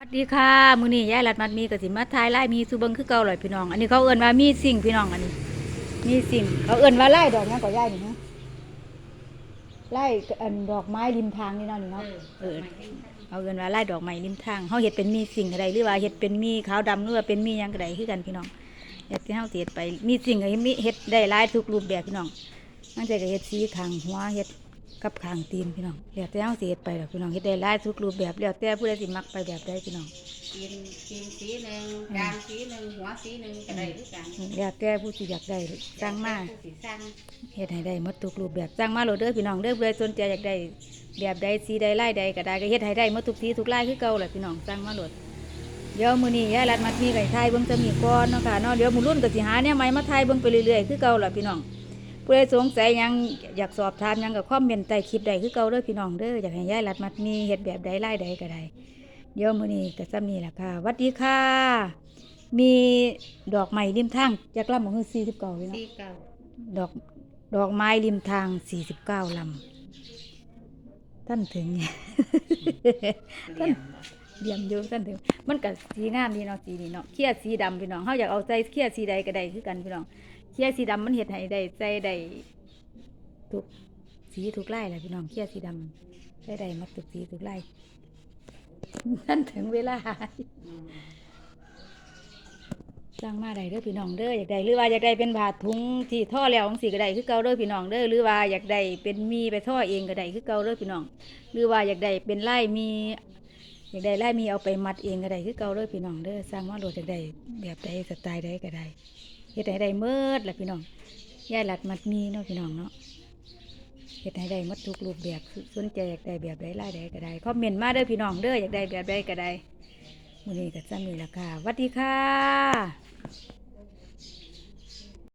สวัสดีค่ะมื้อนี้ยายรัดมัดมีกับสิมาทายไล่มีสุเบิงคือเก่าเลยพี่น้อง อันนี้เขาเอิ้นว่ามีสิ่งพี่น้องอันนี้ มีสิ่ง เขาเอิ้นว่าไล่ดอกหยังก็ยายนี่ฮะไล่อันดอกไม้ริมทางนี่เนาะนี่เนาะเออเอาเอิ้นว่าไล่ดอกไม้ริมทางเฮาเฮ็ดเป็นมีสิ่งก็ได้หรือว่าเฮ็ดเป็นมีขาวดำหรือว่าเป็นมีหยังก็ได้คือกันพี่น้องเฮ็ดที่เฮาสิเฮ็ดไปมีสิ่งก็เฮ็ดมีเฮ็ดได้หลายทุกรูปแบบพี่น้องมันจะก็เฮ็ดสีข้างหัวเฮ็ด กับข้างตีนพี่น้องแล้วแต่เฮาสิเฮ็ดไปดอกพี่น้องเฮ็ดได้หลายทุกรูปแบบแล้วแต่ผู้ใดสิมักไปแบบใดพี่น้องกินกินสีหนึ่งกลางสีหนึ่งหัวสีหนึ่งก็ได้ด้วยกันแล้วแต่ผู้ที่อยากได้สร้างมาผู้สิสร้างเฮ็ดให้ได้หมดทุกรูปแบบสร้างมาโหลดเด้อพี่น้องเด้อเพื่อสนใจอยากได้แบบใดสีใดลายใดก็ได้ก็เฮ็ดให้ได้หมดทุกสีทุกลายคือเก่าแหละพี่น้องสร้างมาโหลดเดี๋ยวมื้อนี้ยายรัดมัดมีไก่ไทยเบิ่งจะมีก่อนเนาะค่ะเนาะเดี๋ยวมื้อรุ่นก็สิหาเนี่ยใหม่มาไทยเบิ่งไปเรื่อยๆคือเก่าแหละพี่น้อง ผู้ใดสงสัยหยังอยากสอบถามหยังก็คอมเมนต์ใต้คลิปใดคือเก่าเด้อพี่น้องเด้ออยากให้ยายรัดมัดมีเฮ็ดแบบใดลายใดก็ได้เดี๋ยวมื้อนี้ก็ซ้ำนี้ล่ะค่ะหวัดดีค่ะ มีดอกไม้ริมทางจากลำของคือ49พี่น้องสีเก่าดอกดอกไม้ริมทาง 49ลำท่านถึง เหลี่ยมเดียมอยู่ท่านถึงมันก็สีงามดีเนาะสีนี้เนาะเขียดสีดำพี่น้องเขาอยากเอาใจเขียดสีใดก็ได้คือกันพี่น้องเขียสีดำมันเห็ดให้ได้ใจได้ทุกสีทุกไลายแหละพี่น้องเขียสีดำได้ได้หมาทุกสีทุกไลายท่านถึงเวลาสร้างมาได้เด้อพี่น้องเด้ออยากได้หรือว่าอยากได้เป็นบาทถุงที่ท่อแล้วของสีก็ได้คือเก่าเด้อพี่น้องเด้อหรือว่าอยากได้เป็นมีไปท่อเองก็ได้คือเก่าเด้อพี่น้อง หรือว่าอยากได้เป็นไล่มี อยากได้ไล่มีเอาไปมัดเองก็ได้คือเก่าเด้อพี่น้องเด้อสร้างมาโหลดอยากได้แบบใดสไตล์ใดก็ได้ ฮ็ดให้ได้เมิดแหละพี่น้องยายหลัดมัดมีเนาะพี่น้องเนาะเฮ็ดให้ได้หมดทุกรูปแบบสนใจอยากได้แบบใดไล่ใดก็ได้คอมเมนต์มาเด้อพี่น้องเด้ออยากได้แบบใดก็ได้มื้อนี้ก็จะมีราคาสวัสดีค่ะ